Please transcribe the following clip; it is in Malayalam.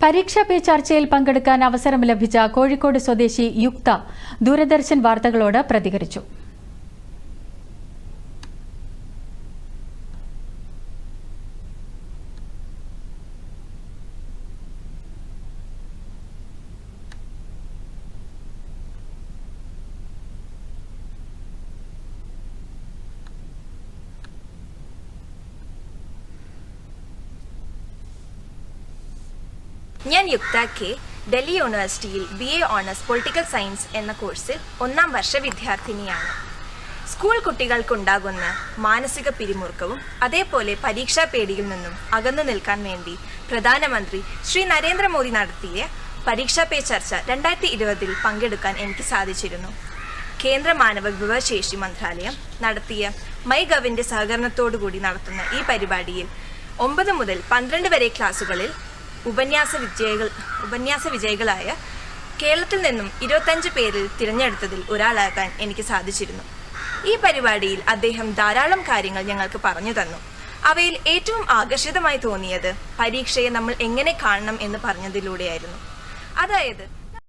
പരീക്ഷാ പേ ചർച്ചയിൽ പങ്കെടുക്കാൻ അവസരം ലഭിച്ച കോഴിക്കോട് സ്വദേശി യുക്ത ദൂരദർശൻ വാർത്തകളോട് പ്രതികരിച്ചു ഞാൻ യുക്ത കെ ഡൽഹി യൂണിവേഴ്സിറ്റിയിൽ B A honours political science എന്ന കോഴ്സിൽ ഒന്നാം വർഷ വിദ്യാർത്ഥിനിയാണ്. സ്കൂൾ കുട്ടികൾക്കുണ്ടാകുന്ന മാനസിക പിരിമുറുക്കവും അതേപോലെ പരീക്ഷാ പേടിയിൽ നിന്നും അകന്നു നിൽക്കാൻ വേണ്ടി പ്രധാനമന്ത്രി ശ്രീ നരേന്ദ്രമോദി നടത്തിയ പരീക്ഷാ പേ ചർച്ച രണ്ടായിരത്തി ഇരുപതിൽ പങ്കെടുക്കാൻ എനിക്ക് സാധിച്ചിരുന്നു. കേന്ദ്ര മാനവ വിഭവശേഷി മന്ത്രാലയം നടത്തിയ മൈ ഗവിന്റെ സഹകരണത്തോടുകൂടി നടത്തുന്ന ഈ പരിപാടിയിൽ ഒമ്പത് മുതൽ പന്ത്രണ്ട് വരെ ക്ലാസ്സുകളിൽ ഉപന്യാസ വിജയികൾ ഉപന്യാസ വിജയികളായ കേരളത്തിൽ നിന്നും ഇരുപത്തഞ്ച് പേരിൽ തിരഞ്ഞെടുത്തതിൽ ഒരാളാകാൻ എനിക്ക് സാധിച്ചിരുന്നു. ഈ പരിപാടിയിൽ അദ്ദേഹം ധാരാളം കാര്യങ്ങൾ ഞങ്ങൾക്ക് പറഞ്ഞു തന്നു. അവയിൽ ഏറ്റവും ആകർഷിതമായി തോന്നിയത് പരീക്ഷയെ നമ്മൾ എങ്ങനെ കാണണം എന്ന് പറഞ്ഞതിലൂടെയായിരുന്നു. അതായത്